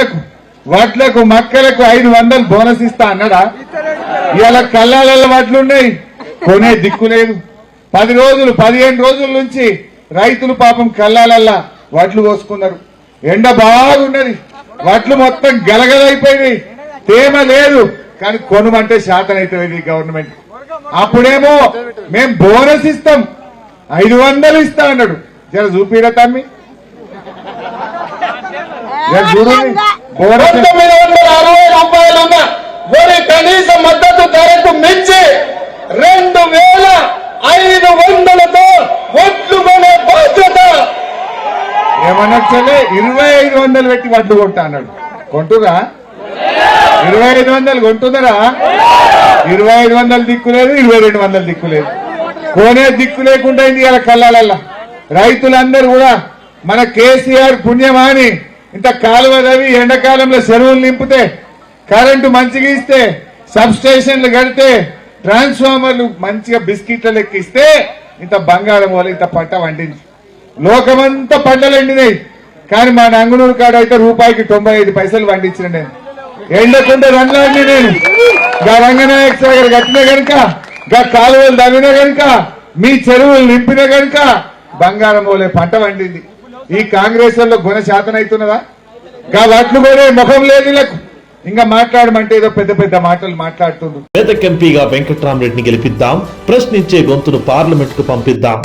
వడ్లకు వడ్లకు మక్కలకు ఐదు వందలు బోనస్ ఇస్తా అన్నాడా? ఇలా కళ్ళాలలో వడ్లున్నాయి కొనే దిక్కు లేదు. పది రోజులు పదిహేను రోజుల నుంచి రైతులు పాపం కళ్ళాలల్లా వడ్లు కోసుకున్నారు. ఎండ బాగున్నది వడ్లు మొత్తం గలగలైపోయినాయి తేమ లేదు. కానీ కొనుమంటే శాతం గవర్నమెంట్. అప్పుడేమో మేం బోనస్ ఇస్తాం. ఐదు వందలు ఇస్తా అన్నాడు. జర చూపిరా తమ్మి. జర పంతొమ్మిది వందల అరవై రూపాయలున్న వరి కనీస మద్దతు ధరకు మించి రెండు వేల ఐదు వందలతో ఒట్లు కొనే బాధ్యత. ఏమనొచ్చలే ఇరవై ఐదు వందలు పెట్టి వడ్లు కొట్టాడు అన్నాడు. కొంటురా? ఇరవై ఐదు వందలు కొంటుందరా ఇరవై ఐదు వందలు దిక్కులేదు ఇరవై రెండు వందలు దిక్కులేదు కోనే కొనే దిక్కు లేకుండా అయింది ఇలా కళ్ళాలల్లా. రైతులందరూ కూడా మన కేసీఆర్ పుణ్యమాని ఇంత కాలువ రవి ఎండాకాలంలో చెరువులు నింపితే కరెంటు మంచిగా ఇస్తే సబ్ స్టేషన్లు కడితే ట్రాన్స్ఫార్మర్లు మంచిగా బిస్కెట్ల లెక్క ఇస్తే ఇంత బంగారం వల్ల ఇంత పంట వండింది లోకమంతా పంటలు ఎండినాయి. కానీ మా నంగునూరు కాడ అయితే రూపాయికి తొంభై ఐదు పైసలు పండించిన నేను. ఎండకుండా రంగులాడిని నేను. గా రంగనాయక సాగర్ కట్టిన గనుక గా కాలువలు తవ్విన గనుక మీ చెరువులు నింపిన గనుక బంగారం పోలే పంట వండింది ఈ కాంగ్రెస్లో గుణ శాతం అవుతున్నదా? గా వాటిని కూడా ముఖం లేదు ఇంకా మాట్లాడమంటే ఏదో పెద్ద పెద్ద మాటలు మాట్లాడుతుంది పేదక్ ఎంపీగా వెంకట్రామరెడ్డిని గెలిపిద్దాం ప్రశ్నించే గొంతును పార్లమెంట్కు పంపిద్దాం.